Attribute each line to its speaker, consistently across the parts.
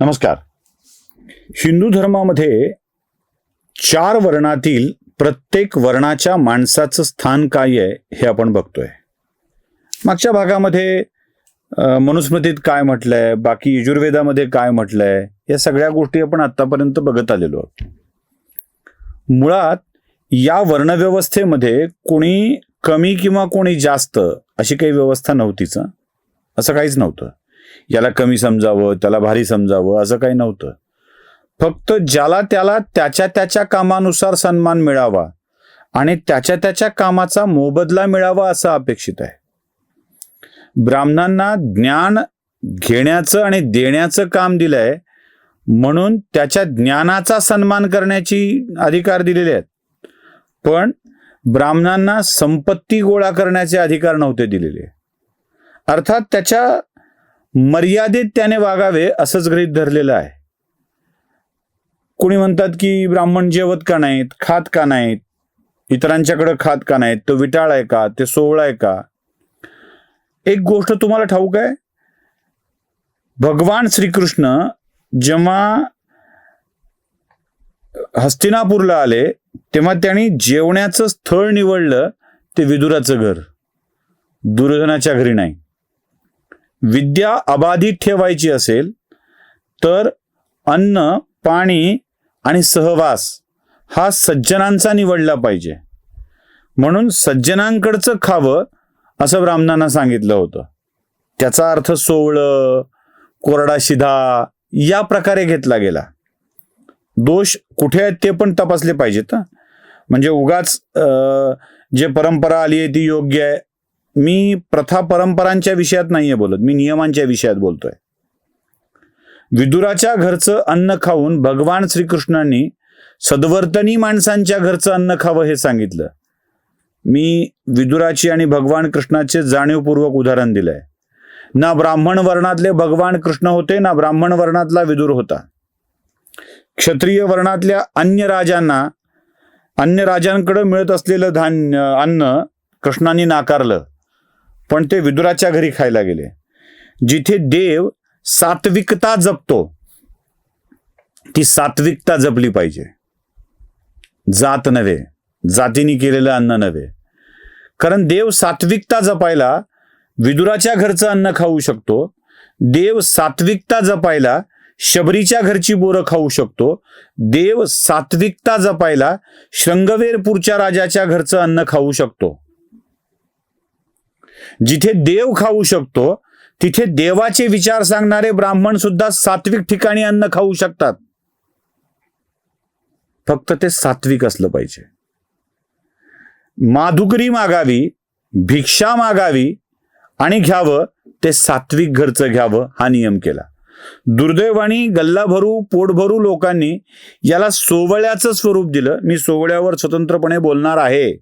Speaker 1: नमस्कार. हिंदू धर्मामध्ये चार वर्णातील प्रत्येक वर्णाच्या माणसाचं स्थान काय आहे हे आपण बघतोय. मागच्या भागामध्ये मनुस्मृतीत काय म्हटलंय बाकी यजुर्वेदामध्ये काय म्हटलंय या सगळ्या गोष्टी आपण आतापर्यंत बघत आलेलो आहोत. मुळात या वर्णव्यवस्थेमध्ये कोणी कमी किंवा कोणी जास्त अशी काही व्यवस्था नव्हतीच असं काहीच नव्हतं. याला कमी समजावं त्याला भारी समजावं असं काही नव्हतं. फक्त ज्याला त्याला त्याच्या त्याच्या कामानुसार सन्मान मिळावा आणि त्याच्या त्याच्या कामाचा मोबदला मिळावा असं अपेक्षित आहे. ब्राह्मणांना ज्ञान घेण्याचं आणि देण्याचं काम दिलंय म्हणून त्याच्या ज्ञानाचा सन्मान करण्याची अधिकार दिलेले आहेत. पण ब्राह्मणांना संपत्ती गोळा करण्याचे अधिकार नव्हते दिलेले. अर्थात त्याच्या मर्यादित त्याने वागावे असंच गृहित धरलेलं आहे. कोणी म्हणतात की ब्राह्मण जेवत का नाहीत खात का नाहीत इतरांच्याकडे खात का नाहीत तो विटाळ आहे का ते सोहळा आहे का? एक गोष्ट तुम्हाला ठाऊक आहे? भगवान श्रीकृष्ण जेव्हा हस्तिनापूरला आले तेव्हा त्यांनी जेवण्याचं स्थळ निवडलं ते विदुराचं घर. दुर्धनाच्या घरी नाही. विद्या अबाधित ठेवायची असेल तर अन्न पाणी आणि सहवास हा सज्जनांचा निवडला पाहिजे. म्हणून सज्जनांकडचं खावं असं ब्राह्मणांना सांगितलं होतं. त्याचा अर्थ सोवळं कोरडा शिधा या प्रकारे घेतला गेला. दोष कुठे आहेत ते पण तपासले पाहिजेत म्हणजे उगाच जे परंपरा आली आहे ती योग्य आहे मी प्रथा परंपरांच्या विषयात नाहीये बोलत. मी नियमांच्या विषयात बोलतोय. विदुराच्या घरचं अन्न खाऊन भगवान श्रीकृष्णांनी सद्वर्तनी माणसांच्या घरचं अन्न खावं हे सांगितलं. मी विदुराची आणि भगवान कृष्णाचे जाणीवपूर्वक उदाहरण दिलंय. ना ब्राह्मण वर्णातले भगवान कृष्ण होते ना ब्राह्मण वर्णातला विदुर होता. क्षत्रिय वर्णातल्या अन्य राजांना अन्य राजांकडे मिळत असलेलं धान्य अन्न कृष्णांनी नाकारलं. पण ते विदुराच्या घरी खायला गेले. जिथे देव सात्विकता जपतो ती सात्विकता जपली पाहिजे. जात नव्हे जातीने केलेलं अन्न नव्हे. कारण देव सात्विकता जपायला विदुराच्या घरचं अन्न खाऊ शकतो देव सात्विकता जपायला शबरीच्या घरची बोरं खाऊ शकतो देव सात्विकता जपायला श्रंगवेरपूरच्या राजाच्या घरचं अन्न खाऊ शकतो. जिथे देव खाऊ शकतो तिथे देवाचे विचार सांगणारे ब्राह्मण सुद्धा सात्विक ठिकाणी अन्न खाऊ शकतात. फक्त ते सात्विक असलं पाहिजे. माधुकरी मागावी भिक्षा मागावी आणि घ्यावं ते सात्विक घरचं घ्यावं हा नियम केला. दुर्दैवानी गल्ला भरू पोटभरू लोकांनी याला सोवळ्याचं स्वरूप दिलं. मी सोवळ्यावर स्वतंत्रपणे बोलणार आहे.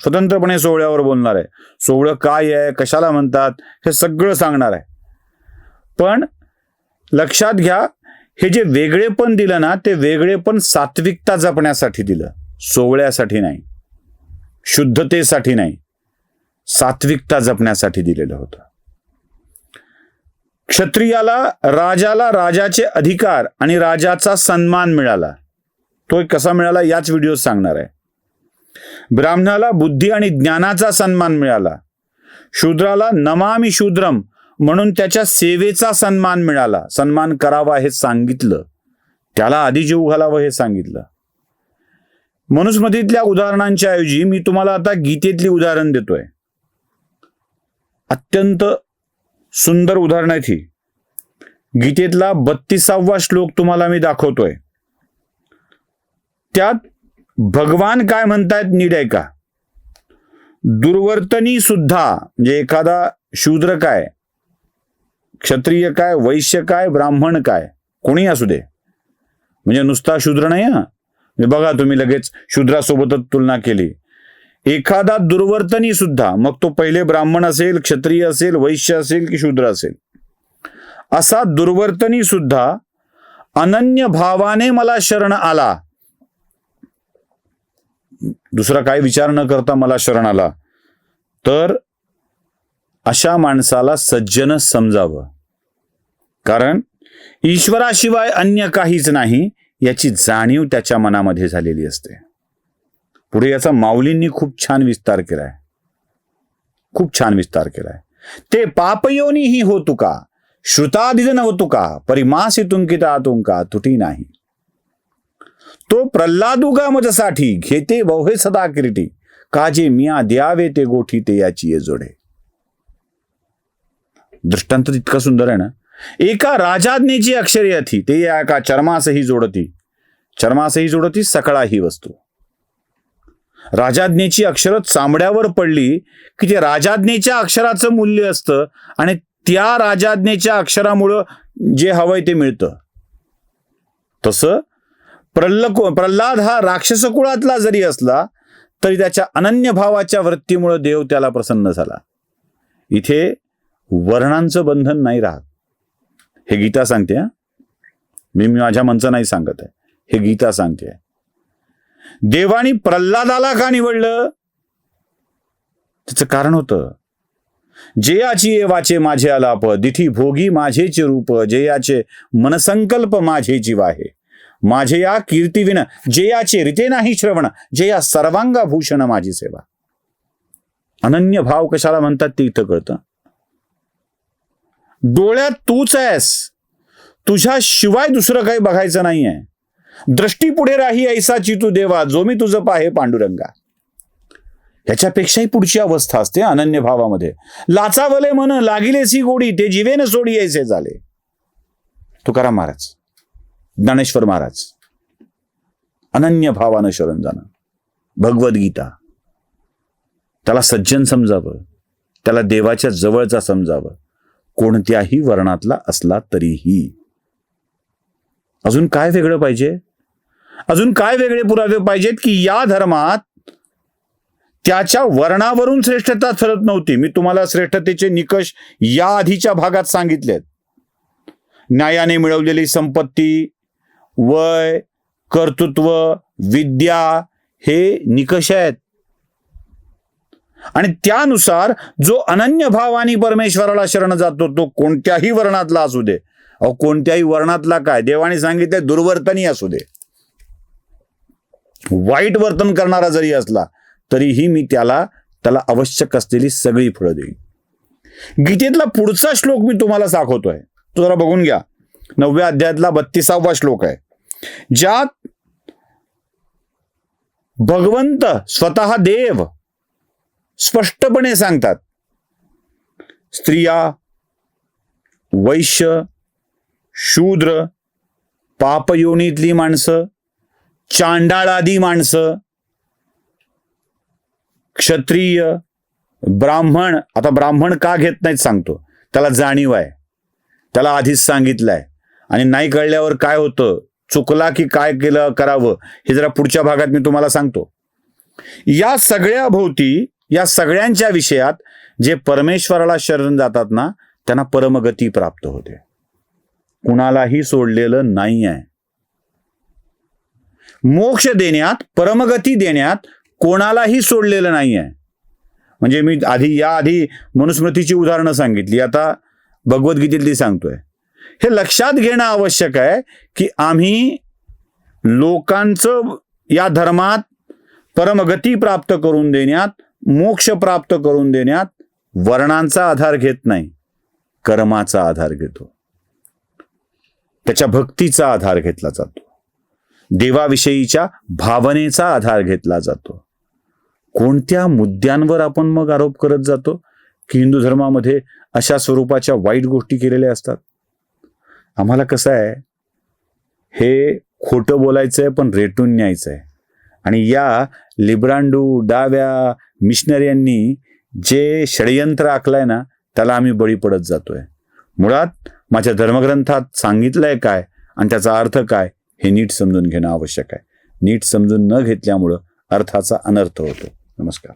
Speaker 1: स्वतंत्रपणे सोहळ्यावर बोलणार आहे. सोहळं काय आहे कशाला म्हणतात हे सगळं सांगणार आहे. पण लक्षात घ्या हे जे वेगळेपण दिलं ना ते वेगळेपण सात्विकता जपण्यासाठी दिलं. सोहळ्यासाठी नाही. शुद्धतेसाठी नाही. सात्विकता जपण्यासाठी दिलेलं होतं. क्षत्रियाला राजाला राजाचे अधिकार आणि राजाचा सन्मान मिळाला. तो कसा मिळाला? याच व्हिडिओ सांगणार आहे. ब्राह्मणाला बुद्धी आणि ज्ञानाचा सन्मान मिळाला. शूद्राला नमामी शूद्रम म्हणून त्याच्या सेवेचा सन्मान मिळाला. सन्मान करावा हे सांगितलं. त्याला आधी जीव घालावं हे सांगितलं. मनुस्मृतीतल्या उदाहरणांच्या ऐवजी मी तुम्हाला आता गीतेतली उदाहरण देतोय. अत्यंत सुंदर उदाहरण आहे ही गीतेतला बत्तीसावा श्लोक तुम्हाला मी दाखवतोय. त्यात भगवान काय म्हणतायत नीट ऐका. दुर्वर्तनी सुद्धा म्हणजे एखादा शूद्र काय क्षत्रिय काय वैश्य काय ब्राह्मण काय कोणी असू दे. म्हणजे नुसता शूद्र नाही हा म्हणजे बघा तुम्ही लगेच शूद्रासोबतच तुलना केली. एखादा दुर्वर्तनी सुद्धा मग तो पहिले ब्राह्मण असेल क्षत्रिय असेल वैश्य असेल की शूद्र असेल. असा दुर्वर्तनी सुद्धा अनन्य भावाने मला शरण आला. दुसरा काय विचार न करता मला शरण आला. तर अशा माणसाला सज्जनच समजावं. कारण ईश्वराशिवाय अन्य काहीच नाही याची जाणीव त्याच्या मनामध्ये झालेली असते. पुढे याचा माऊलींनी खूप छान विस्तार केलाय. खूप छान विस्तार केलाय. ते पापयोनी ही होतु का श्रुतादिज नव्हतु का परिमासी तुंकिता तुंका तुटी नाही. तो प्रल्हादुगा मजसाठी घेते बहुहे सदा किरीटी. काजे मिया द्यावे ते गोठी ते याची ये जोडे. दृष्टांत इतका सुंदर आहे ना. एका राजाज्ञेची अक्षरे अथी ते एका चर्मासही जोडती. चर्मासही जोडती सकळा ही वस्तू. राजाज्ञेची अक्षरं चांबड्यावर पडली की ते राजाज्ञेच्या अक्षराचं मूल्य असतं आणि त्या राजाज्ञेच्या अक्षरामुळं जे हवंय ते मिळतं. तसं प्रल्ल प्रल्हाद हा राक्षसकुळातला जरी असला तरी त्याच्या अनन्य भावाच्या वृत्तीमुळे देव त्याला प्रसन्न झाला. इथे वर्णांचं बंधन नाही राहत. हे गीता सांगते हा. मी मी माझ्या मनचं नाही सांगत आहे. हे गीता सांगते. देवानी प्रल्हादाला का निवडलं? त्याचं कारण होतं. जयाची वाचे माझे आलाप दिठी भोगी माझेचे रूप जयाचे मनसंकल्प माझे जीव आहे. माझे या कीर्तीविन जयाचे रिते नाही श्रवण जया सर्वांगा भूषण माझी सेवा. अनन्य भाव कशाला म्हणतात ते इथं कळतं. डोळ्यात तूच आहेस. तुझ्या शिवाय दुसरं काही बघायचं नाहीये. दृष्टी पुढे राही ऐसा चितू देवा जो मी तुझं पाहे पांडुरंगा. ह्याच्यापेक्षाही पुढची अवस्था असते अनन्य भावामध्ये. लाचावले मन लागिलेसी गोडी ते जीवेन सोडी ऐसे झाले. तुकाराम महाराज ज्ञानेश्वर महाराज. अनन्य भावानं शरण जाणं. भगवद्गीता. त्याला सज्जन समजावं. त्याला देवाच्या जवळचा समजावं. कोणत्याही वर्णातला असला तरीही. अजून काय वेगळं पाहिजे? अजून काय वेगळे पुरावे पाहिजेत की या धर्मात त्याच्या वर्णावरून श्रेष्ठता ठरत नव्हती? मी तुम्हाला श्रेष्ठतेचे निकष या आधीच्या भागात सांगितलेत. न्यायाने मिळवलेली संपत्ती वय कर्तृत्व विद्या हे निकष आहेत. आणि त्यानुसार जो अनन्य भावानी परमेश्वराला शरण जातो तो कोणत्याही वर्णातला असू दे. अहो कोणत्याही वर्णातला काय? देवाने सांगितले दुर्वर्तनी असू दे. वाईट वर्तन करणारा जरी असला तरीही मी त्याला त्याला आवश्यक असलेली सगळी फळं देईन. गीतेतला पुढचा श्लोक मी तुम्हाला दाखवतोय तो जरा बघून घ्या. नवव्या अध्यायातला बत्तीसावा श्लोक आहे. ज्यात भगवंत स्वतः देव स्पष्टपणे सांगतात स्त्रिया वैश्य शूद्र पापयोनीतली माणसं चांडाळादी माणसं क्षत्रिय ब्राह्मण आता ब्राह्मण का घेत नाहीत सांगतो त्याला जाणीव आहे. त्याला आधीच सांगितलंय. आणि नाही कळल्यावर काय होतं? चुकला की काय केलं करावं? हे जरा पुढच्या भागात मी तुम्हाला सांगतो. या सगळ्या भोवती या सगळ्यांच्या विषयात जे परमेश्वराला शरण जातात ना त्यांना परमगती प्राप्त होते. कुणालाही सोडलेलं नाही आहे मोक्ष देण्यात परमगती देण्यात कोणालाही सोडलेलं नाही आहे म्हणजे मी आधी या आधी मनुस्मृतीची उदाहरणं सांगितली. आता भगवद्गीतेतली सांगतोय. हे लक्षात घेणं आवश्यक आहे की आम्ही लोकांचं या धर्मात परमगती प्राप्त करून देण्यात मोक्ष प्राप्त करून देण्यात वर्णांचा आधार घेत नाही कर्माचा आधार घेतो. त्याच्या भक्तीचा आधार घेतला जातो. देवाविषयीच्या भावनेचा आधार घेतला जातो. कोणत्या मुद्द्यांवर आपण मग आरोप करत जातो? की हिंदू धर्मामध्ये अशा स्वरूपाच्या वाईट गोष्टी केलेल्या असतात? आम्हाला कसं आहे हे खोटं बोलायचं आहे पण रेटून न्यायचं आहे आणि या लिब्रांडू डाव्या मिशनऱ्यांनी जे षडयंत्र आखलंय ना त्याला आम्ही बळी पडत जातोय. मुळात माझ्या धर्मग्रंथात सांगितलंय काय आणि त्याचा अर्थ काय हे नीट समजून घेणं आवश्यक आहे. नीट समजून न घेतल्यामुळं अर्थाचा अनर्थ होतो. नमस्कार.